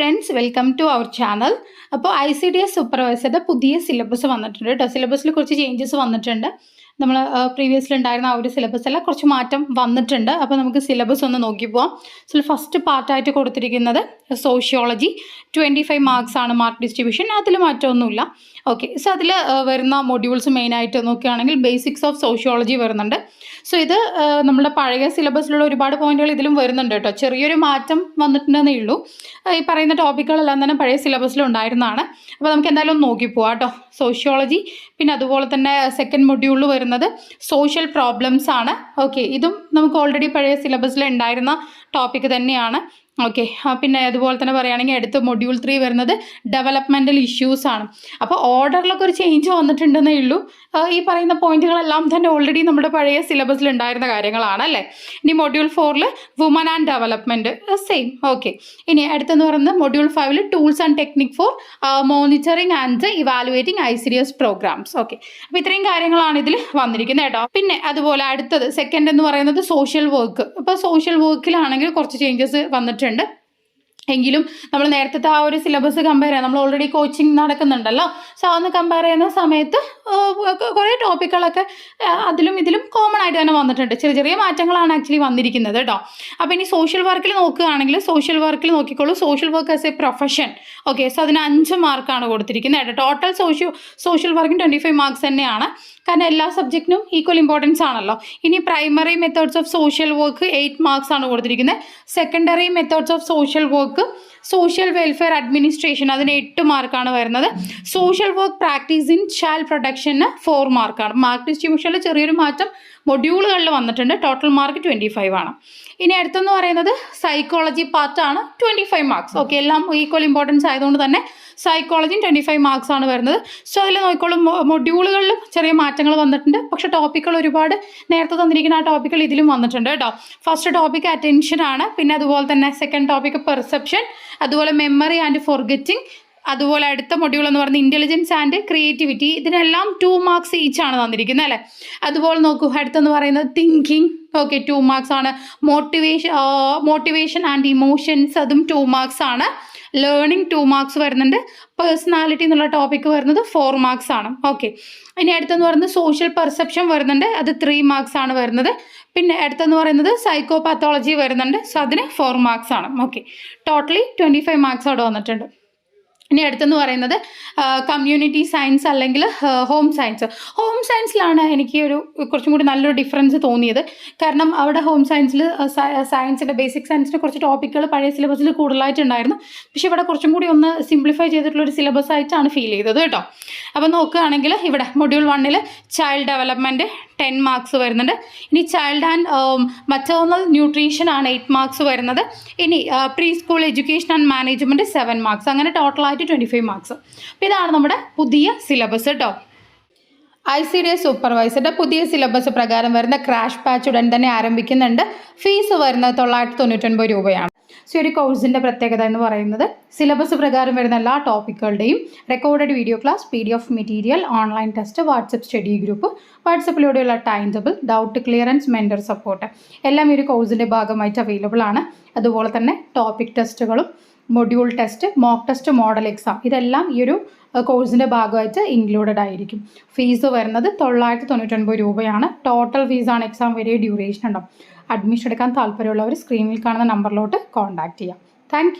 Friends welcome to our channel അപ്പോൾ I C D S സൂപ്പർവൈസറുടെ പുതിയ സിലബസ് വന്നിട്ടുണ്ട് കേട്ടോ സിലബസിൽ കുറച്ച് ചേഞ്ചസ് വന്നിട്ടുണ്ട്. നമ്മൾ പ്രീവിയസ്ലി ഉണ്ടായിരുന്ന ആ ഒരു സിലബസ് അല്ല കുറച്ച് മാറ്റം വന്നിട്ടുണ്ട്. അപ്പോൾ നമുക്ക് സിലബസ് ഒന്ന് നോക്കി പോവാം. സൊ ഫസ്റ്റ് പാർട്ടായിട്ട് കൊടുത്തിരിക്കുന്നത് സോഷ്യോളജി ട്വന്റി ഫൈവ് മാർക്സ് ആണ് മാർക്ക് ഡിസ്ട്രിബ്യൂഷൻ അതിൽ മാറ്റമൊന്നുമില്ല. ഓക്കെ സോ അതിൽ വരുന്ന മൊഡ്യൂൾസ് മെയിനായിട്ട് നോക്കുകയാണെങ്കിൽ ബേസിക്സ് ഓഫ് സോഷ്യോളജി വരുന്നുണ്ട്. സോ ഇത് നമ്മുടെ പഴയ സിലബസിലുള്ള ഒരുപാട് പോയിന്റുകൾ ഇതിലും വരുന്നുണ്ട് കേട്ടോ. ചെറിയൊരു മാറ്റം വന്നിട്ടുണ്ടെന്നേ ഉള്ളൂ. ഈ പറയുന്ന ടോപ്പിക്കുകളെല്ലാം തന്നെ പഴയ സിലബസിൽ ഉണ്ടായിരുന്നതാണ്. അപ്പോൾ നമുക്ക് എന്തായാലും നോക്കി പോവാം കേട്ടോ. സോഷ്യോളജി പിന്നെ അതുപോലെ തന്നെ സെക്കൻഡ് മൊഡ്യൂളിൽ വരുന്നത്. സോഷ്യൽ പ്രോബ്ലംസ് ആണ്. ഓക്കെ ഇതും നമുക്ക് ഓൾറെഡി പഴയ സിലബസിൽ ഉണ്ടായിരുന്ന ടോപ്പിക് തന്നെയാണ്. ഓക്കെ പിന്നെ അതുപോലെ തന്നെ പറയുകയാണെങ്കിൽ അടുത്ത മൊഡ്യൂൾ ത്രീ വരുന്നത് ഡെവലപ്മെന്റൽ ഇഷ്യൂസ് ആണ്. അപ്പോൾ ഓർഡറിലൊക്കെ ഒരു ചേഞ്ച് വന്നിട്ടുണ്ടെന്നേ ഉള്ളൂ. ഈ പറയുന്ന പോയിന്റുകളെല്ലാം തന്നെ ഓൾറെഡി നമ്മുടെ പഴയ സിലബസിൽ ഉണ്ടായിരുന്ന കാര്യങ്ങളാണ് അല്ലേ? ഇനി മൊഡ്യൂൾ ഫോറിൽ woman and development same okay ഇനി അടുത്തെന്ന് പറയുന്നത് മൊഡ്യൂൾ ഫൈവിൽ tools and technique for monitoring and evaluating I C D programmes okay അപ്പോൾ ഇത്രയും കാര്യങ്ങളാണ് ഇതിൽ വന്നിരിക്കുന്നത് കേട്ടോ. പിന്നെ അതുപോലെ അടുത്തത് സെക്കൻഡ് എന്ന് പറയുന്നത് സോഷ്യൽ വർക്ക് അപ്പോൾ സോഷ്യൽ വർക്കിലാണെങ്കിൽ കുറച്ച് ചേഞ്ചസ് വന്നിട്ടുണ്ട്. ചെയ്തിട്ടുണ്ട് എങ്കിലും നമ്മൾ നേരത്തെ ആ ഒരു സിലബസ് കമ്പയർ ചെയ്യാം. നമ്മൾ ഓൾറെഡി കോച്ചിങ് നടക്കുന്നുണ്ടല്ലോ. സോ അന്ന് കമ്പയർ ചെയ്യുന്ന സമയത്ത് കുറേ ടോപ്പിക്കുകളൊക്കെ അതിലും ഇതിലും കോമൺ ആയിട്ട് തന്നെ വന്നിട്ടുണ്ട്. ചെറിയ ചെറിയ മാറ്റങ്ങളാണ് ആക്ച്വലി വന്നിരിക്കുന്നത് കേട്ടോ അപ്പോൾ ഇനി സോഷ്യൽ വർക്കിൽ നോക്കുകയാണെങ്കിൽ സോഷ്യൽ വർക്കിൽ നോക്കിക്കോളൂ. Social work as a profession okay so അതിന് അഞ്ച് മാർക്കാണ് കൊടുത്തിരിക്കുന്നത് കേട്ടോ ടോട്ടൽ സോഷ്യൽ സോഷ്യൽ വർക്കിന് ട്വന്റി ഫൈവ് മാർക്സ് തന്നെയാണ്. കാരണം എല്ലാ സബ്ജക്റ്റിനും ഈക്വൽ ഇമ്പോർട്ടൻസ് ആണല്ലോ. ഇനി primary methods of social work eight marks ആണ് കൊടുത്തിരിക്കുന്നത്. Secondary methods of social work social welfare administration അതിന് എട്ട് മാർക്കാണ് വരുന്നത്. Social work practice in child protection four മാർക്കാണ്. മാർക്ക് ഡിസ്ട്രിബ്യൂഷനിൽ ചെറിയൊരു മാറ്റം മൊഡ്യൂളുകളിൽ വന്നിട്ടുണ്ട്. ടോട്ടൽ മാർക്ക് ട്വന്റി ഫൈവ് ആണ്. ഇനി അടുത്തെന്ന് പറയുന്നത് സൈക്കോളജി പാർട്ടാണ് ട്വന്റി ഫൈവ് മാർക്സ് ഓക്കെ എല്ലാം ഈക്വൽ ഇമ്പോർട്ടൻസ് ആയതുകൊണ്ട് തന്നെ സൈക്കോളജിയും ട്വന്റി ഫൈവ് മാർക്സ് ആണ് വരുന്നത്. സോ അതിൽ നോക്കിക്കോളും മൊഡ്യൂളുകളിലും ചെറിയ മാറ്റങ്ങൾ വന്നിട്ടുണ്ട്. പക്ഷെ ടോപ്പിക്കുകൾ ഒരുപാട് നേരത്തെ തന്നിരിക്കുന്ന ആ ടോപ്പിക്കുകൾ ഇതിലും വന്നിട്ടുണ്ട് കേട്ടോ. ഫസ്റ്റ് ടോപ്പിക് അറ്റൻഷൻ ആണ് പിന്നെ അതുപോലെ തന്നെ സെക്കൻഡ് ടോപ്പിക് പെർസെപ്ഷൻ അതുപോലെ മെമ്മറി ആൻഡ് ഫോർഗെറ്റിംഗ് അതുപോലെ അടുത്ത മൊഡ്യൂൾ എന്ന് പറയുന്നത് ഇന്റലിജൻസ് ആൻഡ് ക്രിയേറ്റിവിറ്റി ഇതിനെല്ലാം ടു മാർക്സ് ഈച്ച് ആണ് തന്നിരിക്കുന്നത് അല്ലേ? അതുപോലെ നോക്കൂ അടുത്തെന്ന് പറയുന്നത് തിങ്കിങ് ഓക്കെ ടു മാർക്സ് ആണ്. മോട്ടിവേഷൻ മോട്ടിവേഷൻ ആൻഡ് ഇമോഷൻസ് അതും ടു മാർക്സ് ആണ്. ലേണിംഗ് ടു മാർക്സ് വരുന്നുണ്ട്. പേഴ്സണാലിറ്റി എന്നുള്ള ടോപ്പിക്ക് വരുന്നത് ഫോർ മാർക്സ് ആണ്. ഓക്കെ ഇനി അടുത്തെന്ന് പറയുന്നത് സോഷ്യൽ പെർസെപ്ഷൻ വരുന്നുണ്ട്. അത് ത്രീ മാർക്സ് ആണ് വരുന്നത്. പിന്നെ അടുത്തെന്ന് പറയുന്നത് സൈക്കോപാത്തോളജി വരുന്നുണ്ട്. സോ അതിന് ഫോർ മാർക്സ് ആണ്. Okay totally twenty five marks അവിടെ വന്നിട്ടുണ്ട്. ഇനി അടുത്തെന്ന് പറയുന്നത് കമ്മ്യൂണിറ്റി സയൻസ് അല്ലെങ്കിൽ ഹോം സയൻസ് ഹോം സയൻസിലാണ് എനിക്ക് ഒരു കുറച്ചും കൂടി നല്ലൊരു ഡിഫറൻസ് തോന്നിയത്. കാരണം അവിടെ ഹോം സയൻസിൽ സയൻസിന്റെ ബേസിക് സയൻസിന്റെ കുറച്ച് ടോപ്പിക്കുകൾ പഴയ സിലബസിൽ കൂടുതലായിട്ടുണ്ടായിരുന്നു. പക്ഷെ ഇവിടെ കുറച്ചും കൂടി ഒന്ന് സിംപ്ലിഫൈ ചെയ്തിട്ടുള്ള ഒരു സിലബസ് ആയിട്ടാണ് ഫീൽ ചെയ്തത് കേട്ടോ. അപ്പോൾ നോക്കുകയാണെങ്കിൽ ഇവിടെ മൊഡ്യൂൾ വണ്ണിൽ ചൈൽഡ് ഡെവലപ്മെന്റ് ടെൻ മാർക്സ് വരുന്നുണ്ട്. ഇനി ചൈൽഡ് ആൻഡ് മറ്റേണൽ ന്യൂട്രീഷൻ ആണ് എയ്റ്റ് മാർക്സ് വരുന്നത്. ഇനി preschool education and management seven marks അങ്ങനെ ടോട്ടലായിട്ട് ട്വന്റി ഫൈവ് മാർക്സ് അപ്പോൾ ഇതാണ് നമ്മുടെ പുതിയ സിലബസ് കേട്ടോ ഐ സി ഡി എസ് സൂപ്പർവൈസറുടെ പുതിയ സിലബസ് പ്രകാരം വരുന്ന ക്രാഷ് ബാച്ച് ഉടൻ തന്നെ ആരംഭിക്കുന്നുണ്ട്. ഫീസ് വരുന്നത് തൊള്ളായിരത്തി തൊണ്ണൂറ്റൊൻപത് രൂപയാണ്. ഈ ഒരു കോഴ്സിന്റെ പ്രത്യേകത എന്ന് പറയുന്നത് സിലബസ് പ്രകാരം വരുന്ന എല്ലാ ടോപ്പിക്കുകളുടെയും recorded video class P D F material online test WhatsApp study group വാട്സപ്പിലൂടെയുള്ള time table doubt clearance mentor support എല്ലാം ഈ ഒരു കോഴ്സിന്റെ ഭാഗമായിട്ട് അവൈലബിൾ ആണ്. അതുപോലെ തന്നെ ടോപ്പിക് ടെസ്റ്റുകളും module test mock test model exam ഇതെല്ലാം ഈ ഒരു കോഴ്സിന്റെ ഭാഗമായിട്ട് ഇൻക്ലൂഡഡ് ആയിരിക്കും. ഫീസ് വരുന്നത് തൊള്ളായിരത്തി തൊണ്ണൂറ്റൊൻപത് രൂപയാണ് ടോട്ടൽ ഫീസാണ് എക്സാം വരെ ഡ്യൂറേഷൻ ഉണ്ടാവും. അഡ്മിഷൻ എടുക്കാൻ താല്പര്യമുള്ളവർ സ്ക്രീനിൽ കാണുന്ന നമ്പറിലോട്ട് കോൺടാക്റ്റ് ചെയ്യാം. താങ്ക്